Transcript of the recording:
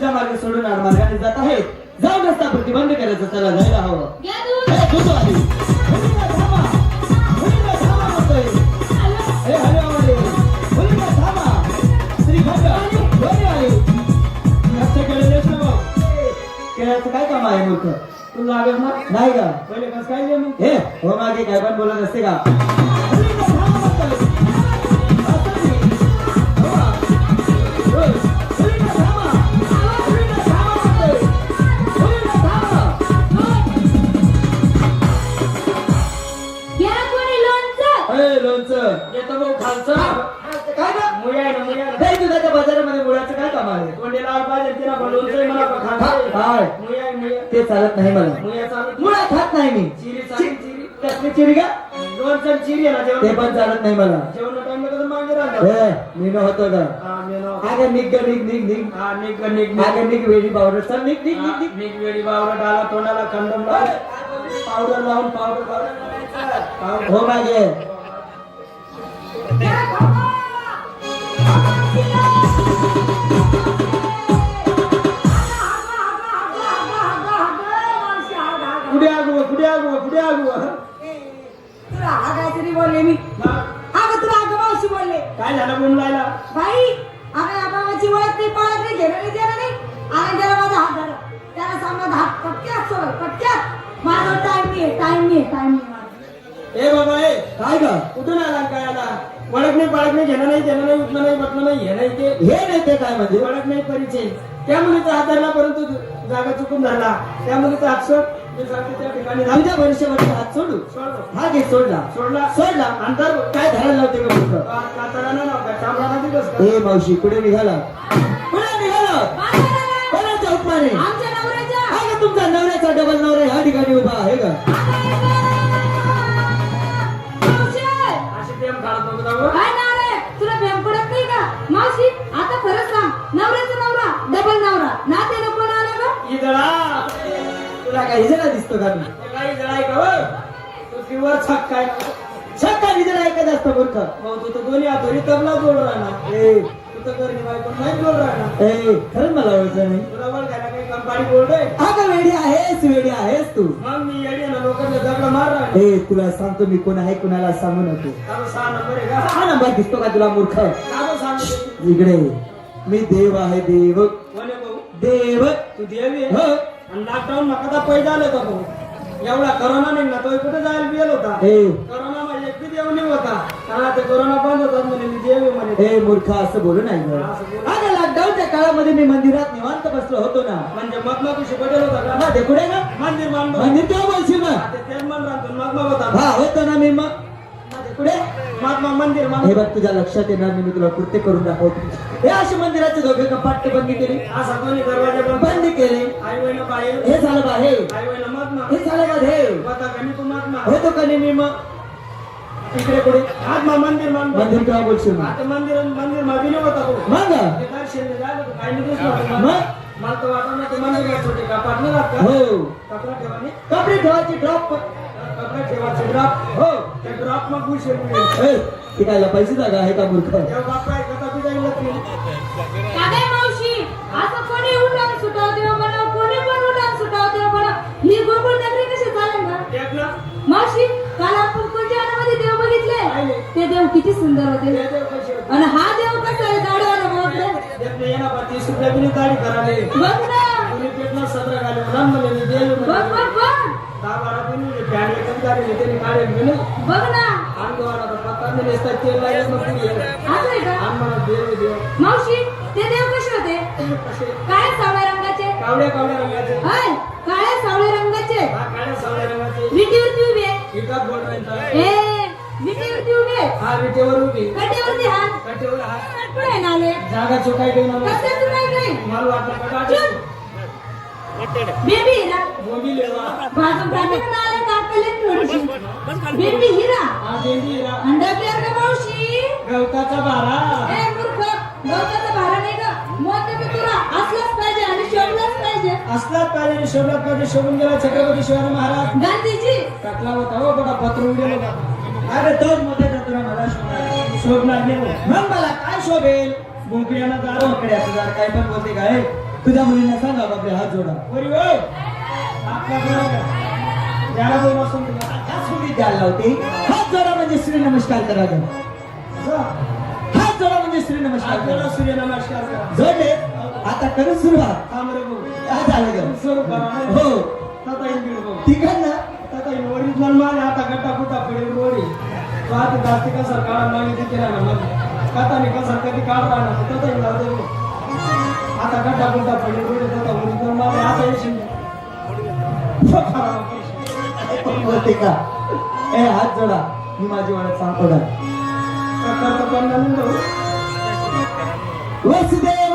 सिधा मार्ग सोडून आडमार्गाने जात आहेत जाऊन रस्ता प्रतिबंध करायचा त्याला जायला हवं. केळ्याचं काय काम आहे मूर्ख तू लागत ना? नाही का? पहिले कसं काय हे हो मागे काय पण बोलत असते का? खालचं काय ना बाजारामध्ये मुळाचं काम आहे? पाहिजे तिला बोलवतोय मला. ते चालत नाही मला. चालत मुळा खात नाही मी. चिरी चालेल, चिरी. कसली चिरी का लोणचं चिरी आहे ना ते पण चालत नाही मला. जेवण टाइम कसं मागे राहतं मी नव्हतो का हा, मेलो. अगं निघ ग, निघ निघ निघ. हा, निघ गं, निघ, निघ. अगं निघ वेळी पावडर. चल हा, निघ निघ निघ. वेळी बावरट आला तोंडाला कंडम लावून. पावडर लावून पावडर पावडर हो मागे. कुठे आगू कुठे आगू कुठे आगू? तुला बोलले मी. अगं तुला बोलले. काय झालं बोंब लायला बाई अगं या बाबाची ओळख नाही पळत नाही घेणं नाही देणं नाही. आणि त्याला माझा हात धरला त्याला सांगा हात पटक्यात सोड पटक्यात. माझा टाइम नाही टाइम नाही टाइम नाही. ए बाबा ए काय ग? कुठून आला काय आला वळख नाही पळक नाही घेणं नाही देणं नाही उठणं नाही बटणं नाही हे नाही ते. हे नाही ते काय म्हणजे? ओळख नाही परिचय. त्या मुलीचा हात धरला परंतु जागा चुकून धरला. त्या मुलीचा हात सोड. मी सांगते त्या ठिकाणी. आमच्या भविष्यामध्ये हात सोडू? सोड. हा घे सोडला. सोडला. सोडला. अंतर काय धरायला लावते का दिवस का? ए मावशी कुठे निघाला. कुठे निघाला. कोणाच्या हुकमाने आमच्या नवऱ्याच्या हा का तुमचा नवऱ्याचा डबल नवरा ह्या ठिकाणी उभा आहे का काही दिसतो का मी? ते काही इदळा आहे का हो? तू किंवा छक काय छक्का ऐकत असतो मूर्ख? भाऊ तू तर दोन्ही हातोरी तबला जोड राहणार. ए. तू तर घरी बायको नाही जोड राहणार. ए खरंच मला ओळखलं नाही. तुला ओळखायला काही कंपाडी बोर्ड आहे अगं वेडी आहेस वेडी आहेस तू? मग मी येडी ना लोकांना दगड मार राहणार. ए तुला सांगतो मी कोण आहे कुणाला सांगू नको. सहा नंबर आहे का? हा नंबर दिसतो का तुला मूर्ख? इकडे. मी देव आहे देव. देव तू देवी हो. आणि लॉकडाऊन मका तर पैदा आलं होता भाऊ? एवढा करोना नाही ना तो कुठे जायला गेला होता? करोना माझ्या एकटी देव नाही होता. हा ते करोना बंद होतात म्हणे मी देव म्हणे. ए मूर्ख असं बोलू नाही लॉकडाऊनच्या काळामध्ये मी मंदिरात निवांत बसलो होतो ना. म्हणजे मगमा कुशी पटेल होता का? हा, ते कुठे ना मंदिर मान मंदिर तेव्हा बोलशील ना तेच मन राहतो मगमा होता. हा होतो ना मी मग. ते कुठे? महात्मा मंदिर हे बघ तुझ्या लक्षात येणार मी तुला कृत्य करून दाखवतो. हे असे मंदिराचे दोघे कपाट बंद केले. असा दरवाजा बंद केले. आई बाहेर. हे झालं बाहेर. आई वहिनं महात्मा हे झालं मध्ये होता कमी तू महात्मा होतो मी मग इकडे महात्मा मंदिर मान मंदिर केव्हा बोलशील? मग आता मंदिर मंदिर होता तो मग? ते दर्शन झालं. काही नाही. मग? मला तर वाटत ना ते मंदिर आहे छोटे कपाट नाही राहत का हो. कपडे ठेवायचे ड्रॉप कपडा ठेवायचे ड्रॉप हो त्या ड्रॉप मग भूषे मिळेल ती काय जागा आहे का मूर्ख? कथा. काय मावशी असं कोणी उठान सुटावते म्हणा कोणी पण उठान सुटावते म्हणा ही गोकुळ नगरी कशी चालेल ना? देख ना मावशी काल आपण कुंजामध्ये देव बघितले ते देव किती सुंदर होते. देव. आणि हा देव कसा आहे दाढवाला देख ना, तीस रुपया बी नाही दाढी करायला. बघ ना. देव बघ. बघ. बघ एकच ना. मावशी ते देव कसे होते? काय सावळ्या रंगाचे. कावड्या कावड्या रंगाचे हाय काळ्या सावळ्या रंगाचे. हा काळ्या सावळ्या रंगाचे विटीवरती उभे बोल राहायचा ए विटीवरती उभे हा विटेवर उभी कटेवरती हात. कटेवर हा पुढे नाले? जागा चुकाय काही मला वाटलं बेबी हिरा बोंबी लेवा बाजू प्राथमिक नाले टाकले थोडीशी बेबी हिरा हा देवी हिरा. अंडा प्लेअर का मावशी गवताचा बारा ए मूर्ख गवताचा भारा नाही का मोठे मी तुला असलाच पाहिजे आणि शोभलाच पाहिजे असलाच पाहिजे आणि शोभलाच पाहिजे शोभून गेला छत्रपती शिवाजी महाराज गांधीजी टाकला होता हो बघा पत्र उडेल होता अरे तोच मध्ये तुला मला शोभणार शोभणार नाही. मग मला काय शोभेल बोकड्यानं दार बोकड्याचं दार काय पण बोलते काय तुझ्या मुलींना सांगा आपले हात जोडा. द्यायला लावते. हात जोडा म्हणजे श्री नमस्कार करा. हात जोडा म्हणजे श्री नमस्कार करा. सूर्य नमस्कार करा. जोडले आता करू सुरुवात. हो ठीक आहे ना ओरिजिनल आता गट्टा गुट्टा पडेल तो आता जास्ती कसं काढा मागे तिथे राहणार मग. कथा कसं कधी काढ राहणार तथा आता गट्टा गुट्टा पडेल रोडी तथा ओरिजिनल माल आता येशील होते का? ए हात जोडा. मी माझी ओळख सांगतो का? वसुदेव!